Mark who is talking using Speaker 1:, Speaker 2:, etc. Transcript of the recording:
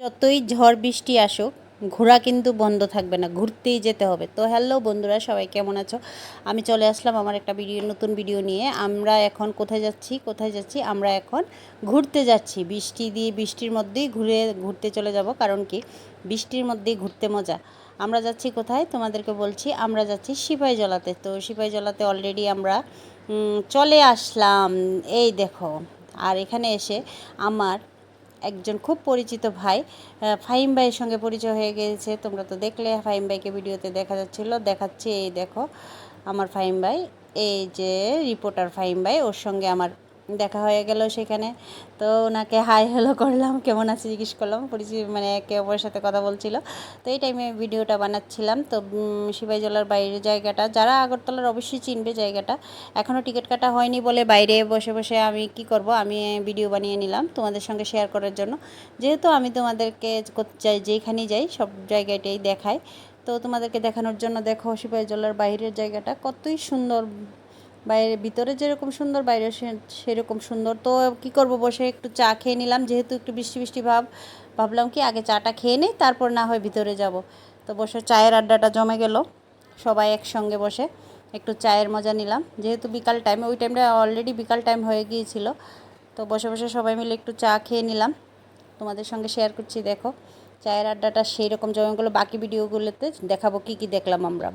Speaker 1: যতই ঝড় বৃষ্টি আসুক ঘোরা কিন্তু বন্ধ থাকবে না, ঘুরতেই যেতে হবে। তো হ্যালো বন্ধুরা, সবাই কেমন আছো? আমি চলে আসলাম আমার একটা ভিডিও নতুন ভিডিও নিয়ে। আমরা এখন কোথায় যাচ্ছি? কোথায় যাচ্ছি? আমরা এখন ঘুরতে যাচ্ছি। বৃষ্টি দিয়ে, বৃষ্টির মধ্যেই ঘুরে, ঘুরতে চলে যাব। কারণ কি? বৃষ্টির মধ্যেই ঘুরতে মজা। আমরা যাচ্ছি কোথায়? তোমাদেরকে বলছি, আমরা যাচ্ছি সিপাই জলাতে। তো সিপাই জলাতে অলরেডি আমরা চলে আসলাম। এই দেখো। আর এখানে এসে আমার একজন খুব পরিচিত ভাই ফাহিম ভাইয়ের সঙ্গে পরিচয় হয়ে গেছে। তোমরা তো দেখলে, ফাহিম ভাইকে ভিডিওতে দেখা যাচ্ছিল। দেখাচ্ছি, এই দেখো, আমার ফাহিম ভাই। এই যে রিপোর্টার ফাহিম ভাই, ওর সঙ্গে আমার দেখা হয়ে গেল সেখানে। তো ওনাকে হাই হ্যালো করলাম, কেমন আছে জিজ্ঞেস করলাম পরিচিত মানে একে অপরের সাথে কথা বলছিল। তো এই টাইমে ভিডিওটা বানাচ্ছিলাম। তো সিপাহীজলার বাইরের জায়গাটা, যারা আগরতলার অবশ্যই চিনবে জায়গাটা। এখনও টিকিট কাটা হয়নি বলে বাইরে বসে বসে আমি কি করব? আমি ভিডিও বানিয়ে নিলাম তোমাদের সঙ্গে শেয়ার করার জন্য। যেহেতু আমি তোমাদেরকে যাই যেখানেই যাই, সব জায়গাটাই দেখাই। তো তোমাদেরকে দেখানোর জন্য দেখো সিপাহীজলার বাইরের জায়গাটা কতই সুন্দর বাইরে, ভিতরে যেরকম সুন্দর, বাইরে সেরকম সুন্দর। তো কি করব? বসে একটু চা খেয়ে নিলাম, যেহেতু একটু বৃষ্টি বৃষ্টি ভাব। ভাবলাম কি, আগে চাটা খেয়ে নিই, তারপর না হয় ভিতরে যাব। তো বসে চায়ের আড্ডাটা জমে গেল, সবাই একসঙ্গে বসে একটু চায়ের মজা নিলাম। যেহেতু বিকাল টাইম ওই টাইমটা অলরেডি বিকাল টাইম হয়ে গিয়েছিল। তো বসে বসে সবাই মিলে একটু চা খেয়ে নিলাম। তোমাদের সঙ্গে শেয়ার করছি, দেখো। চায়ের আড্ডাটা সেই রকম জমে গেলো, বাকি ভিডিওগুলোতে দেখাবো কি কি দেখলাম আমরা।